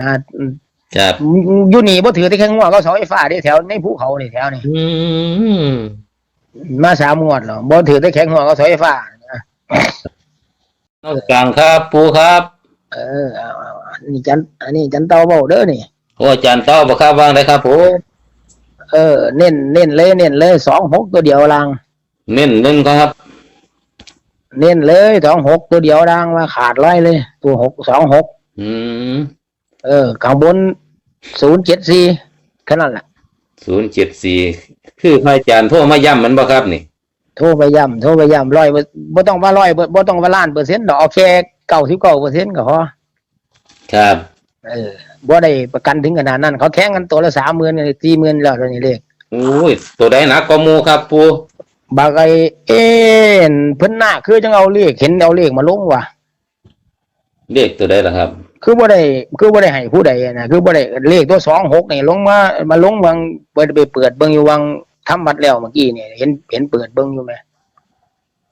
อ่าครับอยู่นี่บ่ถือแต่แค่งวดก็เสาไฟฟ้าที่แถวในภูเขานี่แถวนี่อืมมาสามงวดแล้วบ่ถือแต่แค่งวดก็เสาไฟฟ้านอกกลางครับ ปูครับ เออเอาเอาอันนี้จันอันนี้จันเตาเบาเด้อนี่ โอ้อาจารย์เต้าบ่ครับวางได้ครับผมเออ เน้นเน้นเลยเน้นเลยสองหกตัวเดียวลัง เน้นหนึ่งครับ เน้นเลยสองหกตัวเดียวลังว่าขาดร้อยเลย ตัวหกสองหกอืม เออข้างบนศูนย์เจ็ดสี่แค่นั้นแหละศูนย์เจ็ดสี่คือพระอาจารย์โทรมาย้ำมันบ่ครับนี่โทรไปย้ำโทรไปย้ำร้อยบ่บ่ต้องว่าร้อยบ่บ่ต้องว่าล้านเปอร์เซ็นต์ดอกเอาแค่เก้าสิบเก้าเปอร์เซ็นต์ก็พอครับ เออบ่ได้ประกันถึงขนาดนั้น เขาแข่งกันตัวละสามหมื่นสี่หมื่นแล้วตอนนี้เลขโอ้ยตัวใดหนักกว่าหมูครับปูบางไอ้เอ็นเพิ่นหน้าคือจังเอาเลขเห็นเอาเลขมาลงว่ะเลขตัวใดล่ะครับ คือบ่ได้คือบ่ได้ให้ผู้ใดนะคือบ่ได้เลขตัวสองหกนี่ลงมามาลงบางเปิดไปเปิดเบิ่งอยู่วังทำบัตรแล้วเมื่อกี้นี่เห็นเห็นเปิดเบิ่งอยู่ไหม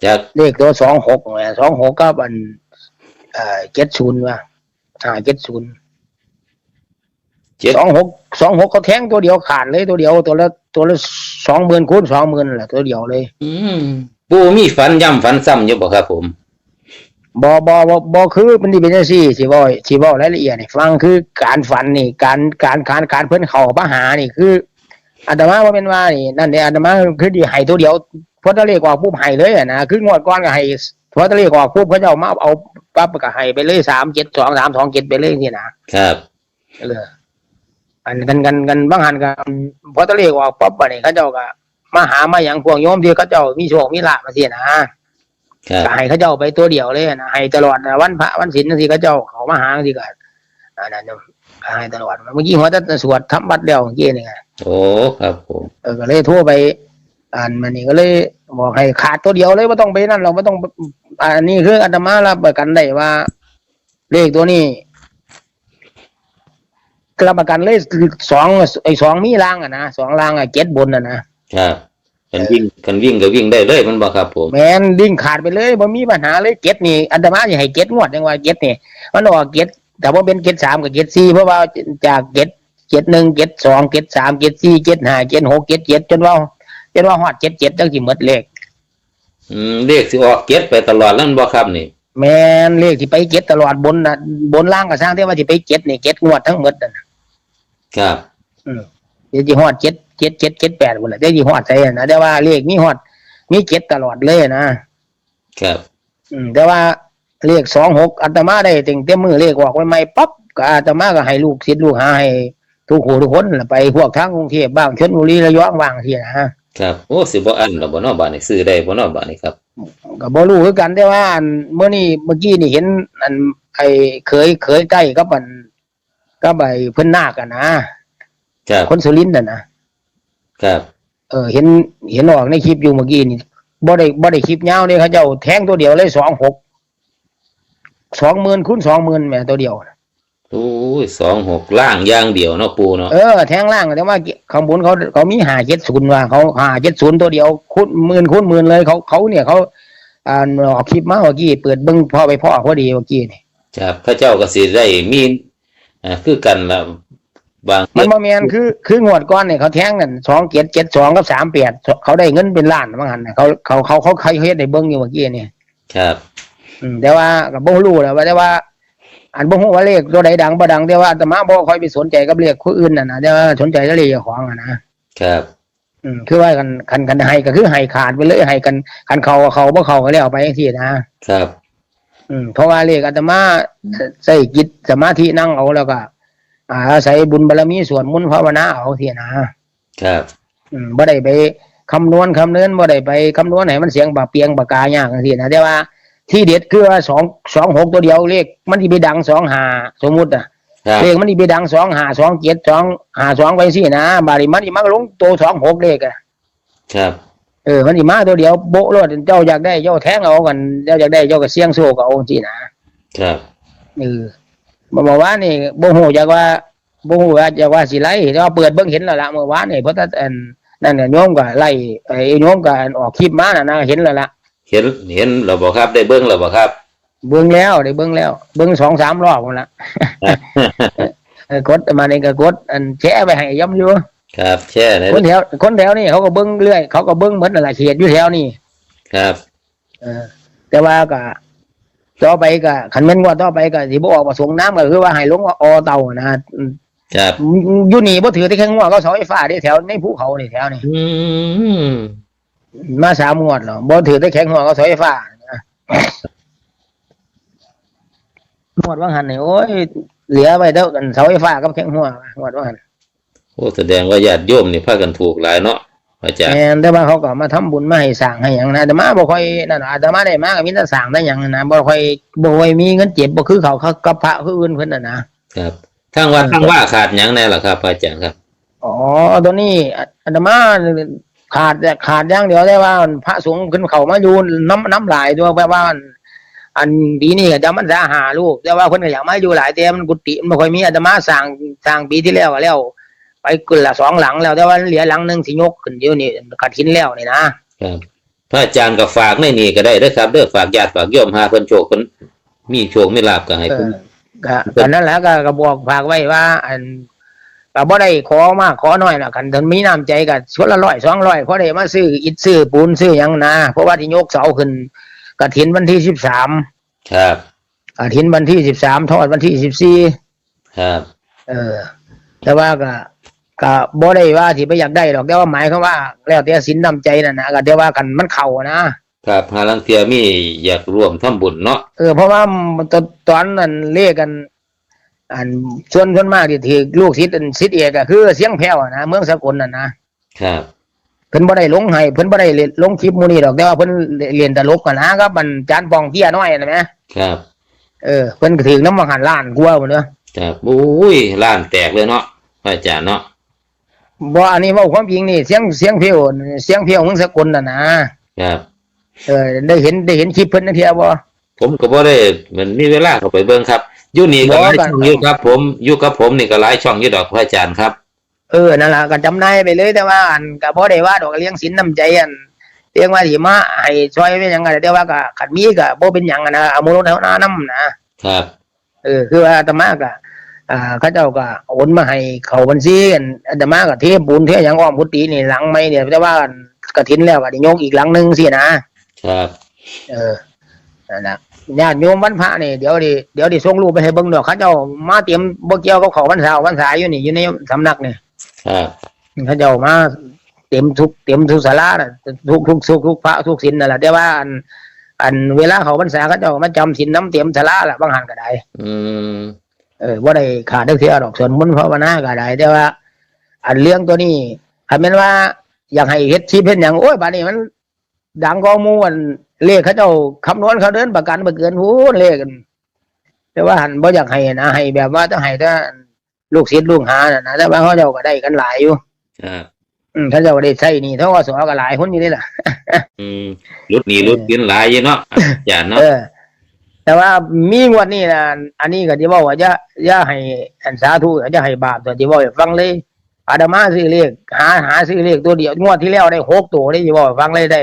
จากเลขตัวสองหกแหมสองหกกับอันเอ่อเจ็ดศูนย์ว่ะอ่าเจ็ดศูนย์เจ็ดสองหกสองหกเขาแทงตัวเดียวขาดเลยตัวเดียวตัวละตัวละสองหมื่นคูณสองหมื่นแหละตัวเดียวเลย อืมปูมีฝันย้ำฝันซ้ำอยู่บ่ครับผม บอบอบอบอคือมันนี่เป็นจังซี่สิบ่สิบ่รายละเอียดให้ฟังคือการฝันนี่ การการการการเพิ่นเข้ามาหานี่คืออาตมาว่าเป็นว่านี่นั่นเด้อาตมาคือดีให้ตัวเดียวพอตะเลขออกปุ๊บให้เลยอะนะคืองวดก่อนก็ให้พอตะเลขออกปุ๊บเขาจะเอามาเอาปั๊บก็ให้ไปเลยสามเจ็ดสองสามสองเจ็ดไปเลยนี่นะครับเอออันกันกันกันบางหันกันพอตะเลขออกปั๊บบัดนี้เขาเจ้าก็มาหามาอย่างพวกโยมที่เขาเจ้ามีโชคมีลาภมาสินะ ครับ ก็ให้เขาเจ้าไปตัวเดียวเลยนะให้ตลอดนะวันพระวันศีลที่เขาเจ้าเขามาหาที่กันอันนั้นน่ะก็ให้ตลอดเมื่อกี้หัวจะสวดทำบัตรแล้วเมื่อกี้นี่ไงโอ้ครับผมเออก็เลยโทรไปอ่านมานี่ก็เลยบอกให้ขาดตัวเดียวเลยไม่ต้องไปนั่นเราไม่ต้องอันนี้คืออาตมารับประกันได้ว่า เลขตัวนี้รับประกันเลยสองไอ้สองมีล่างอะนะสองล่างอะเจ็ดบนอะนะครับ กันวิ่งกันวิ่งก็วิ่งได้เลยมันบ่ครับผมแมนดิ้งขาดไปเลยบ่มีปัญหาเลยเจ็ดนี่อาตมาจะให้เจ็ดงวดยังว่าเจ็ดนี่มันออกเจ็ดแต่ว่าเป็นเจ็ดสามกับเจ็ดสี่เพราะว่าจากเจ็ดเจ็ดหนึ่งเจ็ดสองเจ็ดสามเจ็ดสี่เจ็ดห้าเจ็ดหกเจ็ดเจ็ดจนว่าจนว่าฮอดเจ็ดเจ็ดจังสิหมดเลขอืมเลขสิออกเก็ดไปตลอดแล้วมันบ่ครับนี่ แมนเลขที่ไปเจ็ดตลอดบนนะบนล่างก็สร้างที่ว่าที่ไปเจ็ดนี่เจ็ดงวดทั้งหมดน่ะครับเดี๋ยวที่ฮอดเจ็ด เจ็ดเจ็ดเจ็ดแปดหมดเลยเดี๋ยวที่ฮอดใส่นะแต่ว่าเลขมีฮอด มีเจ็ดตลอดเลยนะครับ อืมแต่ว่าเลขสองหกอาตมาได้เต็งเต็มมือเลขออกไว้ใหม่ปั๊บก็อาตมาก็ให้ลูกศิษย์ลูกหาให้ทุกหูทุกคนล่ะไปพวกทางกรุงเทพบ้างชลบุรีระยองบ้างที่นะครับโอ้สิบ่อันแล้วบ่เนาะบาดนี้ซื้อได้บ่เนาะบาดนี้ครับก็บ่รู้คือกันแต่ว่าอันเมื่อนี้เมื่อกี้นี่เห็นอันไอ้เคยเคยใกล้กับอันกับไอ้เพิ่นนาคอะนะครับคนสุรินทร์น่ะนะ ครับเออเห็นเห็นออกในคลิปอยู่เมื่อกี้นี่บ่ได้บ่ได้คลิปยาวนี่เขาเจ้าแทงตัวเดียวเลยสองหกสองหมื่นคูณสองหมื่นแหม่ตัวเดียวน่ะโอ้ยสองหกล่างอย่างเดียวเนาะปูเนาะเออแทงล่างแต่ว่าข้างบนเขาเขามีหาเจ็ดศูนย์ว่าเขาหาเจ็ดศูนย์ตัวเดียวคูณหมื่นคูณหมื่นเลยเขาเขาเนี่ยเขาอ่าออกคลิปมาเมื่อกี้เปิดเบิ้งพ่อไปพ่อพอดีเมื่อกี้นี่ครับพระเจ้าก็สิได้มีอ่าคือกันละ บางมันบ่แม่นคือคืองวดก่อนเนี่ยเขาแทงนั่นสองเจ็ดเจ็ดสองกับสามแปดเขาได้เงินเป็นล้านบางหันน่ะเขาเขาเขาเขาเขาเฮ็ดได้เบิ้งอยู่เมื่อกี้นี่ครับ อืมแต่ว่าก็บ่รู้แหล้วว่าแต่ว่า อันบ่ฮู้ว่าเลขตัวใดดังบ่ดังแต่ว่าอาตมาบ่ค่อยไปสนใจกับเลขคนอื่นน่ะนะแต่ว่าสนใจแต่เลขเจ้าของอะนะครับอืมคือว่ากันคันกันให้ก็คือให้ขาดไปเลยให้กันคันเขาก็เขาบ่เขาก็แล้วไปจังซี่นะครับ อืมเพราะว่าเลขอาตมาใส่จิตสมาธินั่งเอาแล้วก็ อาอาศัยบุญบารมีสวดมนต์ภาวนาเอาที่นะครับอืมบ่ได้ไปคำนวณคำเนินบ่ได้ไปคำนวณให้มันเสียงปากเปียงปากกายากจังซี่นะแต่ว่าที่เด็ดคือว่าสองสองหกตัวเดียวเลขมันสิไปดังสองหาสมมุติอะครับเลขมันสิไปดังสองหาสองเจ็ดสองหาสองไปสินะบาดนี้มันสิมาลงตัวสองหกเลขอะครับเออมันสิมาตัวเดียวโบะรถเจ้าอยากได้เจ้าแทงเอากันเจ้าอยากได้เจ้าก็เสี่ยงโชคเอาสินะครับเออ เมื่อวานนี่บ่ฮู้จักว่าบ่ฮู้ว่าจะว่าสิไล่แต่ว่าเปิดเบิ่งเห็นแล้วล่ะเมื่อวานนี่เพราะถ้าอันนั่นน่ะโยมก็ไล่ไอ้โยมก็อันออกคลิปมาน่ะนะเห็นแล้วล่ะเห็นเห็นแล้วบ่ครับได้เบิ่งแล้วบ่ครับ เบิ่งแล้วได้เบิ่งแล้ว เบิ่งสองสามรอบพุ่นละเออกดมานี่ก็กดอันแชร์ไปให้ย่ำอยู่ครับแช่เลยคนแถวคนแถวนี่เขาก็เบิ้งเรื่อยเขาก็เบิ้งเหมือนอะไรเขียดอยู่แถวนี่ครับ เออ แต่ว่าก็ ต่อไปก็ขันแม่นว่าต่อไปก็สิบ่ออกมาส่งน้ำก็คือว่าให้ลงออเต่านะครับอยู่นี่บ่ถือแต่แค่งวดก็เสาไฟฟ้าที่แถวในภูเขานี่แถวนี่อืมมาสามงวดแล้วบ่ถือแต่แค่งวดก็เสาไฟฟ้านะงวดว่าหันนี่โอ้ยเหลือไปเท่ากันเสาไฟฟ้ากับแข้งหัวงวดว่าหันโอ้แสดงว่าญาติโยมนี่พากันถูกหลายเนาะ อาจารย์แม่นแต่ว่าเขาก็มาทำบุญมาให้สร้างให้หยังนะแต่มาบ่ค่อยนั่นหรอกอาตมาได้มาก็มีแต่สร้างได้หยังนะบ่ค่อยบ่ค่อยมีเงินเจ็บบ่คือเขาเขากับพระคืออื่นเพิ่นน่ะนะครับทางวัดทางว่าขาดหยังแน่ล่ะครับ อาจารย์ครับอ๋อตัวนี้อาตมาขาดแต่ขาดอย่างเดียวได้ว่าพระสงฆ์ขึ้นเขามาอยู่น้ำน้ำหลายตัวแปลว่า อันปีนี้ก็จะมันสาหาลูกแต่ว่าเพิ่นก็อยากมาอยู่หลายแต่มันกุฏิมันบ่ค่อยมีอาตมาสร้างสร้างปีที่แล้วก็แล้ว ไปกุละสองหลังแล้ว แต่ว่าเหลือหลังหนึงสิยกขึ้นอยู่นี่ขัดหินแล้วนี่นะครับพระอาจารย์ก็ฝากในนี่ก็ได้เด้อครับเด้อฝากญาติฝากโยมหาเพิ่นโชคเพิ่นมีโชคมีลาภก็ให้เอเพิ่นอก็อันนั้นแหละก็ก็บอกฝากไว้ว่า อันก็บ่ได้ขอมากขอน้อยนะคันถ้ามีน้ำใจก็ชวนละร้อยสองร้อยเพราะได้มาซื้ออิฐซื้อปูนซื้อหยังนะเพราะว่าที่ยกเสาขึ้นกฐินวันที่สิบสามครับกฐินวันที่สิบสามทอดวันที่สิบสี่ครับ เออ แต่ว่าก็ ก็บ่ได้ว่าที่ไปอยากได้หรอกแต่ว่าหมายความว่า แล้วแต่สินน้ำใจน่ะนะก็แต่ว่ากันมันเข้านะครับหาลังเทียมีอยากร่วมทำบุญเนาะเออเพราะว่ามันตอนตอนนั้นเรียกกัน อันส่วนส่วนมากที่ถือลูกศิษย์อันศิษย์เอกก็คือเสียงแผ่วอะนะเมืองสกลน่ะนะครับเพิ่นบ่ได้ลงให้เพิ่นบ่ได้เล่นลงคลิปหมู่นี้ดอกแต่ว่าเพิ่นเรียนตลกกันนะครับมันจานปองเตี้ยน้อยนะแหมครับ เออเพิ่นก็ถึงน้ำมังหันล้านกว่าหมดเด้อครับอุ้ยล้านแตกเลยเนาะพระอาจารย์เนาะ บ่อันนี้เว้าความจริงนี่เสียงเสียงเพลวเสียงเพลวเมืองสกลน่ะนะครับ เออได้เห็นได้เห็นคลิปเพิ่นนะเทียบ่ ผมก็บ่ได้เหมือนมีเวลาเข้าไปเบิ่งครับอยู่นี่ก็หลายบ่กันช่องอยู่ครับ ผมอยู่กับผมนี่ก็หลายช่องอยู่ดอกพระอาจารย์ครับ เออนั่นล่ะก็จำนายไปเลยแต่ว่าอันก็บ่ได้ว่าดอกเลี้ยงสินน้ำใจอันเรียกว่าสิมาให้ช่วยเป็นหยังไงแต่ว่าก็ขัดมีก็บ่เป็นหยังอะนะเอามูลเท่านั้นนํนะครับ เออคือว่าอาตมาก็ อ่าเขาเจ้าก็โอนมาให้เขาบัญชีกันอาตมาก็เทปูนเทหยังอ้อมกุฏินี่หลังไม่เนี่ยแต่ว่ากระถินแล้วก็ได้ยกอีกหลังหนึงสินะครับ เออนั่นน่ะญาติโยมวันพระนี่เดี๋ยวดิเดี๋ยวดิส่งรูปไปให้เบิ่งดอกเขาเจ้ามาเตรียมบ่เกี่ยวกับเขาพรรษาพรรษาอยู่นี่อยู่ในสำนักนี่ครับเขาเจ้ามาเต็มทุกเต็มทุกศาลาน่ะทุกทุกทุกทุกพระทุกศีลนั่นแหละแต่ว่าอันอันเวลาเขาพรรษาเขาเจ้าก็มาจำศีลน้ำเต็มศาลาล่ะบางหันก็ได้ อืม เออว่าได้ขาดได้เสียดอกส่วนมนต์ภาวนาก็ได้แต่ว่า อันเรื่องตัวนี้คันแม่นว่า อยากให้เฮ็ดชีพเฮ็ดหยังโอ้ยบัดนี้มัน ดังกองหมูอันเลขเขาเจ้าคำนวณเขาเดินประกันบ่เกินหูเลขกันแต่ว่าหันบ่อยากให้นะให้แบบว่าต้องให้ถ้าลูกศิษย์ลูกหาน่ะนะแต่ว่าเขาเจ้าก็ได้กันหลายอยู่ครับอืมเขาเจ้าก็ได้ใช้นี่เท่ากับสอก็หลายคนอยู่นี่ล่ะอืมรุดหนีรุดกินหลายอยู่เนาะอาจารย์เนาะเออ แต่ว่ามีงวดนี้นะอันนี้ก็ที่บอกว่าจะอย่าให้อันสาธุจะให้บาปตัวที่บอกให้ฟังเลยอาดามาซื้อเลขหาหาซื้อเลขตัวเดียวงวดที่แล้วได้หกตัวได้ที่บอกให้ฟังเลยได้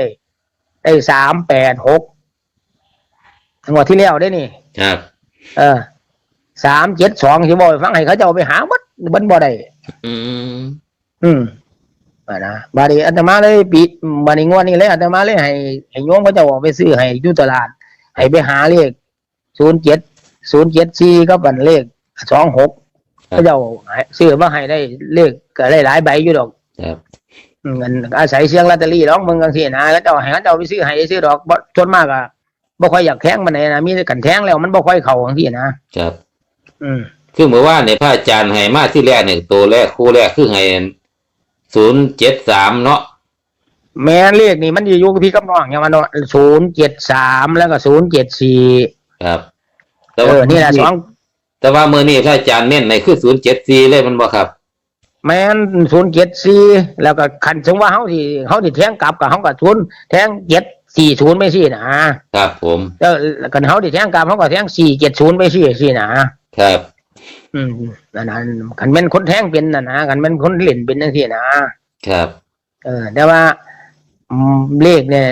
ได้สามแปดหกงวดที่แล้วได้นี่ครับ เออสามเจ็ดสองที่บอกให้ฟังให้เขาเจ้าไปหาบัดบันบ่ได้อืมอืมอ่านะบาดนีอาตมาเลยปีบาดนีงวดนี้เลยอาตมาเลยให้ให้โยมเขาเจ้าออกไปซื้อให้อยู่ตลาดให้ไปหาเลข ศูนย์เจ็ดศูนย์เจ็ดสี่ก็เป็นเลขสองหกเขาเจ้าให้ซื้อมาให้ได้เลขก็ได้หลายใบอยู่ดอกครับอืมเงินอาศัยเสียงลอตเตอรี่ร้องเมืองกันสินะแล้วเจ้าให้เขาเจ้าไปซื้อให้ซื้อดอกบ่ชนมากอะบ่ค่อยอยากแทงมันไหนนะมีแต่กันแทงแล้วมันบ่ค่อยเข้าจังซี่นะครับ อืมคือเมื่อวานเนี่ยพระอาจารย์ให้มาที่แรกเนี่ยตัวแรกคู่แรกคือให้ศูนย์เจ็ดสามเนาะแม่นเลขนี่มันอยู่กับพี่กับน้องอย่างมันเนาะศูนย์เจ็ดสามแล้วก็ศูนย์เจ็ดสี่ ครับเออนี่แหละสองแต่ว่าเมื่อนี้พระอาจารย์เน้นในคือศูนย์เจ็ดสี่เลยมันบ่ครับแม่นศูนย์เจ็ดสี่แล้วก็คันสมมุติว่าเขาที่เขาที่แทงกลับกับเขากับศูนย์แทงเจ็ดสี่ศูนย์ไม่สี่นะครับผมแล้วกันเขาที่แทงกลับเขาก็แทงสี่เจ็ดศูนย์ไม่สี่สี่นะครับ อืมนั่นนะคันเป็นคนแทงเป็นน่ะนะคันเป็นคนเล่นเป็นนั่นสี่นะ ครับ เออแต่ว่าอืมเลขเนี่ย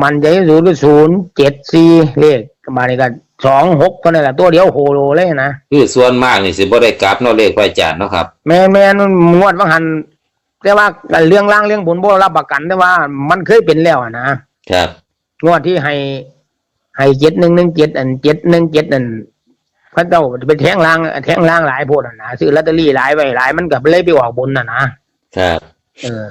มันจะอยู่ศูนย์เจ็ดสี่เลขมาในกันสองหกก็นั่นแหละตัวเดียวโฮโลเลยนะคือส่วนมากนี่สิบ่ได้กลับเนาะเลขพระอาจารย์เนาะครับแม่นแม่นงวดว่าหันแต่ว่าเรื่องล่างเรื่องบนบ่รับประกันแต่ว่ามันเคยเป็นแล้วอะนะครับงวดที่ให้ให้เจ็ดหนึ่งหนึ่งเจ็ดอันเจ็ดหนึ่งเจ็ดอันพระเจ้าไปแทงล่างแทงล่างหลายโพดอะนะซื้อลอตเตอรี่หลายไว้หลายมันก็เลยไปออกบนน่ะนะครับเออ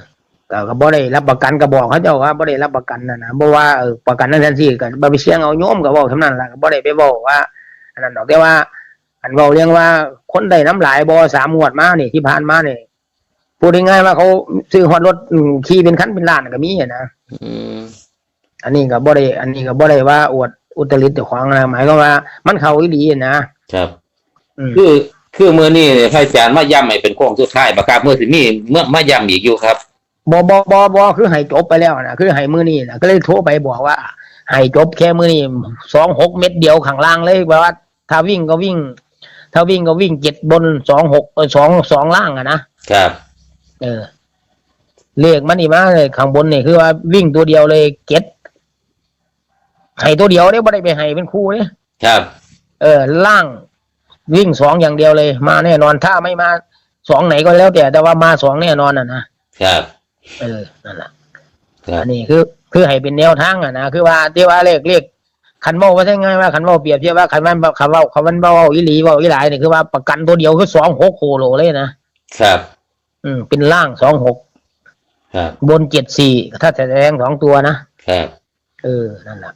ก็ก็บ่ได้รับประกันก็บอกเขาเจ้าว่าบ่ได้รับประกันน่ะนะบ่ว่าเออประกันนั่นนั่นสิก็บ่ไปเสี่ยงเอาโยมก็เว้าเท่านั้นล่ะก็บ่ได้ไปเว้าว่าอันนั้นดอกแต่ว่า อันเว้าเรื่องว่าคนได้น้ำหลายบ่สามงวดมานี่ที่ผ่านมานี่พูดง่ายๆว่าเขาซื้อฮอดรถอืมขี่เป็นคันเป็นล้านก็มีอะนะอืมอันนี้ก็บ่ได้อันนี้ก็บ่ได้ว่าอวดอุตริเจ้าของนะหมายก็ว่า มันเข้าอีหลีนะครับอืมคือคือมื้อนี้เนี่ยพระอาจารย์มาย้ำให้เป็นโค้งสุดท้ายบ่ครับมื้อสิมีเมื่อมาย้ำอีกอยู่ครับ บ่บ่บ่บ่คือให้จบไปแล้วนะคือให้มื้อนี้นะก็เลยโทรไปบอกว่าให้จบแค่มื้อนี้26เม็ดเดียวข้างล่างเลยแปลว่า ถ้าวิ่งก็วิ่ง ถ้าวิ่งก็วิ่งเจ็ดบน26เออ2 2ล่างอะนะครับ เออเลขมันนี่มาเลยข้างบนนี่คือว่าวิ่งตัวเดียวเลยเจ็ดให้ตัวเดียวเด้บ่ได้ไปให้เป็นคู่เด้ครับ เออ ล่างวิ่งสองอย่างเดียวเลย มาแน่นอนถ้าไม่มาสองไหนก็แล้วแต่แต่ว่ามาสองแน่นอนอะนะครับ เออนั่นแหละครับอันนี้คือ คือให้เป็นแนวทางอะนะคือว่าที่ว่าเลขเลขคันเว่าว่าได้ไงว่าคันเว่าเปรียบเทียบว่าคันมันคันเว่าคันมันเว่าอีหลีเว่าอีหลายนี่คือว่าประกันตัวเดียวคือสองหกโคโลเลยนะครับ อืมเป็นล่างสองหกครับบนเจ็ดสี่ถ้าจะแสดงสองตัวนะครับเออนั่นแหละ